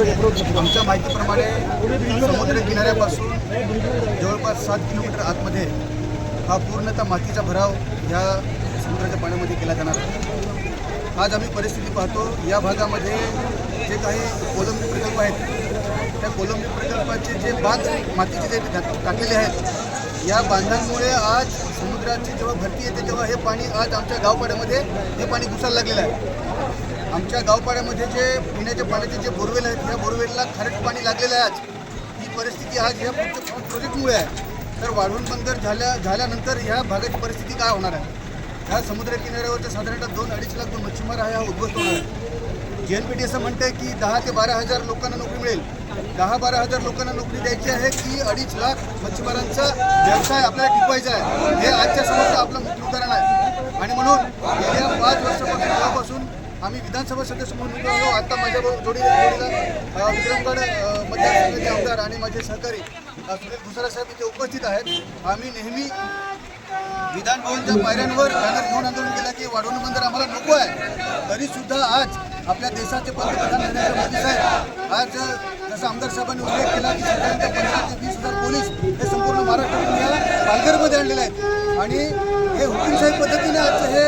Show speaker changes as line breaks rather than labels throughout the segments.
आमच्या माहितीप्रमाणे समुद्र किनाऱ्यापासून जवळपास सात किलोमीटर आतमध्ये हा पूर्णतः मातीचा भराव ह्या समुद्राच्या पाण्यामध्ये केला जाणार आहे. आज आम्ही परिस्थिती पाहतो या भागामध्ये जे काही कोलंबी प्रकल्प आहेत त्या कोलंबी प्रकल्पाचे जे बांध मातीचे जे टाक- टाकलेले आहेत या बांधांमुळे आज समुद्राची जेव्हा भरती येते तेव्हा हे पाणी आज आमच्या गावपाड्यामध्ये हे पाणी घुसायला लागलेलं आहे. आमच्या गावपाड्यामध्ये जे पिण्याच्या पाण्याचे जे बोरवेल आहेत त्या बोरवेलला खारट पाणी लागलेलं आहे आज. ही परिस्थिती आज ह्या प्रोजेक्टमुळे आहे. तर वाढवण बंदर झाल्या झाल्यानंतर ह्या भागाची परिस्थिती काय होणार आहे? ह्या समुद्र किनाऱ्यावरच्या साधारणतः दोन अडीच लाख दोन मच्छीमार आहे हा उद्ध्वस्त होणार आहे. जे एन पी टी असं म्हणते की दहा ते बारा हजार लोकांना नोकरी मिळेल. दहा बारा हजार लोकांना नोकरी द्यायची आहे की अडीच लाख मच्छीमारांचा व्यवसाय आपल्याला टिकवायचा आहे. हे आजच्या समोरचं आपलं मुख्य उदाहरण आहे. आणि म्हणून गेल्या पाच वर्षापासून तेव्हापासून आम्ही विधानसभा सदस्य म्हणून उभे आलो आता माझ्या जोडी जोडीला विक्रमगड अ, मतदारसंघाचे आमदार आणि माझे सहकारी सुनील भुसारा साहेब इथे उपस्थित आहेत. आम्ही नेहमी विधान भवनच्या पायऱ्यांवर बॅनर घेऊन आंदोलन केलं की वाढवणं बंदर आम्हाला नको आहे. तरी सुद्धा आज आपल्या देशाचे पंतप्रधान नरेंद्र मोदी साहेब आज जसं आमदार साहेबांनी उल्लेख केला की साधारणतः पंधरा ते वीस हजार पोलीस हे संपूर्ण महाराष्ट्रातून या पालघरमध्ये आणलेले आहेत. आणि हे हुकुमशाही पद्धतीने आज हे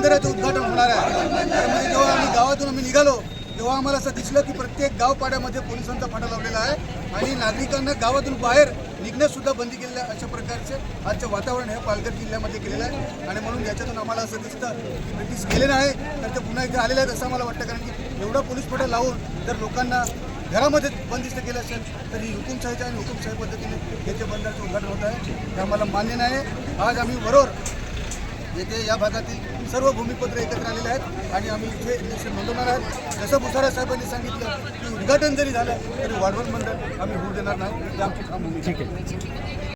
बंदराचं उद्घाटन होणार आहे. त्यामध्ये म्हणजे जेव्हा आम्ही गावातून आम्ही निघालो तेव्हा आम्हाला असं दिसलं की प्रत्येक गावपाड्यामध्ये पोलिसांचा फाटा लावलेला आहे आणि नागरिकांना गावातून बाहेर निघण्यासुद्धा बंदी केलेलं आहे अशा प्रकारचे आजचं वातावरण हे पालघर जिल्ह्यामध्ये केलेलं आहे. आणि म्हणून याच्यातून आम्हाला असं दिसतं की ब्रिटिश गेले नाही तर ते पुन्हा एकदा आलेले आहेत असं मला वाटतं. कारण की एवढा पोलीस फाटा लावून जर लोकांना घरामध्ये बंदिस्त केलं असेल तर ही हुकुमशाहीच्या आणि हुकुमशाही पद्धतीने याचे बंदराचं उद्घाटन होत आहे हे आम्हाला मान्य नाही. आज आम्ही बरोबर येथे या भागातील सर्व भूमिपत्र एकत्र आलेले आहेत आणि आम्ही इथे इलेक्शन नोंदवणार आहोत. जसं भुसारा साहेबांनी सांगितलं की उद्घाटन जरी झालं तरी वाढवण मंडळ आम्ही होऊ देणार नाही. ही आमची ठाम आहे.